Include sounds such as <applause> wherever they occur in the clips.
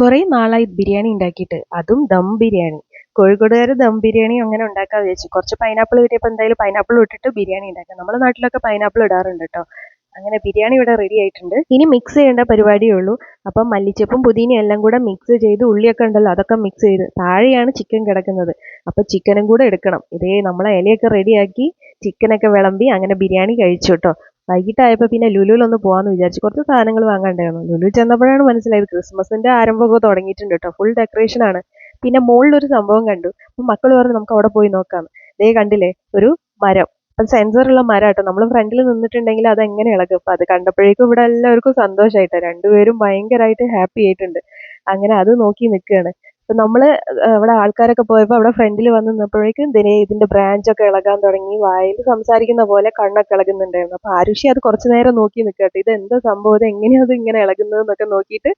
കുറേ നാളായി ബിരിയാണി ഉണ്ടാക്കിയിട്ട്. അതും ദം ബിരിയാണി. കോഴിക്കോടുകാർ ദം ബിരിയാണി അങ്ങനെ ഉണ്ടാക്കാൻ വിചാരിച്ചു. കുറച്ച് പൈനാപ്പിൾ കിട്ടിയപ്പോൾ എന്തായാലും പൈനാപ്പിൾ ഇട്ടിട്ട് ബിരിയാണി ഉണ്ടാക്കാം. നമ്മുടെ നാട്ടിലൊക്കെ പൈനാപ്പിൾ ഇടാറുണ്ട് കേട്ടോ. അങ്ങനെ ബിരിയാണി ഇവിടെ റെഡി ആയിട്ടുണ്ട്. ഇനി മിക്സ് ചെയ്യേണ്ട പരിപാടിയേ ഉള്ളൂ അപ്പം മല്ലിച്ചപ്പും പുതിനയും എല്ലാം കൂടെ മിക്സ് ചെയ്ത് ഉള്ളിയൊക്കെ ഉണ്ടല്ലോ അതൊക്കെ മിക്സ് ചെയ്ത് താഴെയാണ് ചിക്കൻ കിടക്കുന്നത്. അപ്പോൾ ചിക്കനും കൂടെ എടുക്കണം. ഇതേ നമ്മളെ ഇലയൊക്കെ റെഡിയാക്കി ചിക്കനൊക്കെ വിളമ്പി അങ്ങനെ ബിരിയാണി കഴിച്ചു കേട്ടോ. വൈകിട്ടായപ്പോൾ പിന്നെ ലുലുവിലൊന്ന് പോകാമെന്ന് വിചാരിച്ചു കുറച്ച് സാധനങ്ങൾ വാങ്ങാണ്ടായിരുന്നു. ലുലു ചെന്നപ്പോഴാണ് മനസ്സിലായത് ക്രിസ്മസിന്റെ ആരംഭമൊക്കെ തുടങ്ങിയിട്ടുണ്ട് കേട്ടോ ഫുൾ ഡെക്കറേഷൻ ആണ്. പിന്നെ മുകളിലൊരു സംഭവം കണ്ടു. അപ്പം മക്കൾ പറഞ്ഞു നമുക്ക് അവിടെ പോയി നോക്കാം. ദേ കണ്ടില്ലേ? ഒരു മരം. അത് സെൻസറുള്ള മരം കേട്ടോ നമ്മൾ ഫ്രണ്ടിൽ നിന്നിട്ടുണ്ടെങ്കിൽ അത് എങ്ങനെ ഇളകും? അപ്പം അത് കണ്ടപ്പോഴേക്കും ഇവിടെ എല്ലാവർക്കും സന്തോഷമായിട്ടോ രണ്ടുപേരും ഭയങ്കരമായിട്ട് ഹാപ്പി ആയിട്ടുണ്ട്. അങ്ങനെ അത് നോക്കി നിൽക്കുകയാണ്. അപ്പം നമ്മൾ അവിടെ ആൾക്കാരൊക്കെ പോയപ്പോൾ അവിടെ ഫ്രണ്ടിൽ വന്ന് നിന്നപ്പോഴേക്കും ദിനേ ഇതിന്റെ ബ്രാഞ്ചൊക്കെ ഇളകാൻ തുടങ്ങി. വായിൽ സംസാരിക്കുന്ന പോലെ കണ്ണൊക്കെ ഇളകുന്നുണ്ടായിരുന്നു. അപ്പോൾ ആരുഷി അത് കുറച്ച് നേരം നോക്കി നിൽക്കട്ടെ ഇത് എന്താ സംഭവം? ഇത് എങ്ങനെയാണ് അത് ഇങ്ങനെ ഇളകുന്നത് എന്നൊക്കെ നോക്കിയിട്ട്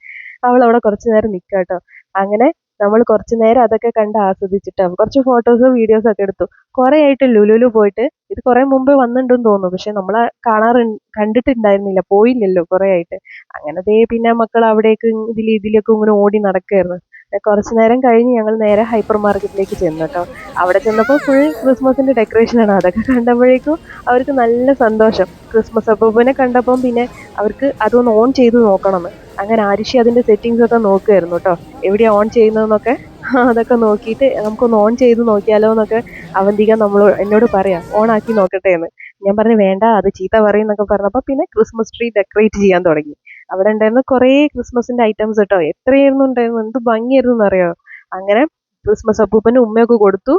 അവൾ അവിടെ കുറച്ച് നേരം നിക്കാട്ടോ അങ്ങനെ നമ്മൾ കുറച്ച് നേരം അതൊക്കെ കണ്ട് ആസ്വദിച്ചിട്ടാവും കുറച്ച് ഫോട്ടോസോ വീഡിയോസോ ഒക്കെ എടുത്തു. കുറേ ആയിട്ട് ലുലുലു പോയിട്ട് ഇത് കുറേ മുമ്പ് വന്നിട്ടുണ്ടെന്ന് തോന്നുന്നു. പക്ഷെ നമ്മൾ കാണാറ് കണ്ടിട്ടുണ്ടായിരുന്നില്ല. പോയില്ലല്ലോ കുറേ ആയിട്ട്. അങ്ങനെ ദേ പിന്നെ മക്കൾ അവിടേക്ക് ഇതിൽ ഇതിലൊക്കെ ഇങ്ങനെ ഓടി നടക്കുകയായിരുന്നു കുറച്ച് നേരം കഴിഞ്ഞ് ഞങ്ങൾ നേരെ ഹൈപ്പർ മാർക്കറ്റിലേക്ക് ചെന്നു കേട്ടോ അവിടെ ചെന്നപ്പോൾ ഫുൾ ക്രിസ്മസിന്റെ ഡെക്കറേഷനാണ് അതൊക്കെ കണ്ടപ്പോഴേക്കും അവർക്ക് നല്ല സന്തോഷം. ക്രിസ്മസ് അപ്പൂപ്പനെ കണ്ടപ്പം പിന്നെ അവർക്ക് അതൊന്ന് ഓൺ ചെയ്ത് നോക്കണം അങ്ങനെ ആരിഷി അതിന്റെ സെറ്റിങ്സ് ഒക്കെ നോക്കുമായിരുന്നു കേട്ടോ എവിടെയാണ് ഓൺ ചെയ്യുന്നതെന്നൊക്കെ <laughs> അതൊക്കെ നോക്കിയിട്ട് നമുക്കൊന്ന് ഓൺ ചെയ്ത് നോക്കിയാലോ എന്നൊക്കെ അവന്തിക നമ്മൾ എന്നോട് പറയാം. ഓൺ ആക്കി നോക്കട്ടെ എന്ന് ഞാൻ പറഞ്ഞു വേണ്ട അത് ചീത്ത പറയും എന്നൊക്കെ പറഞ്ഞപ്പോൾ പിന്നെ ക്രിസ്മസ് ട്രീ ഡെക്കറേറ്റ് ചെയ്യാൻ തുടങ്ങി. അവിടെ ഉണ്ടായിരുന്ന കുറേ ക്രിസ്മസിന്റെ ഐറ്റംസ് കേട്ടോ. എത്രയായിരുന്നു ഉണ്ടായിരുന്നു എന്ത് ഭംഗിയായിരുന്നു എന്നറിയോ? അങ്ങനെ ക്രിസ്മസ് അപ്പൂപ്പന് ഉമ്മയൊക്കെ കൊടുത്തു.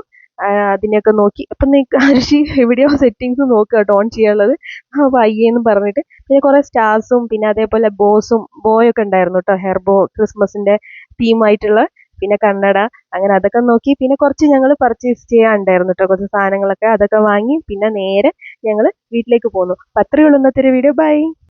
അതിനെയൊക്കെ നോക്കി. അപ്പം നീ <laughs> അരിശി എവിടെയോ സെറ്റിങ്സ് നോക്കുക കേട്ടോ ഓൺ ചെയ്യാനുള്ളത്. ആ വയ്യെന്ന് പറഞ്ഞിട്ട്. പിന്നെ കുറേ സ്റ്റാർസും പിന്നെ അതേപോലെ ബോസും ബോയൊക്കെ ഉണ്ടായിരുന്നു കേട്ടോ. ഹെയർ ബോ ക്രിസ്മസിന്റെ തീമായിട്ടുള്ള പിന്നെ കണ്ണട അങ്ങനെ അതൊക്കെ നോക്കി. പിന്നെ കുറച്ച് ഞങ്ങൾ പർച്ചേസ് ചെയ്യാനുണ്ടായിരുന്നു കേട്ടോ. കുറച്ച് സാധനങ്ങളൊക്കെ അതൊക്കെ വാങ്ങി. പിന്നെ നേരെ ഞങ്ങൾ വീട്ടിലേക്ക് പോന്നു. അപ്പം അത്രയേ ഇന്നത്തെ ഒരു വീഡിയോ ബൈ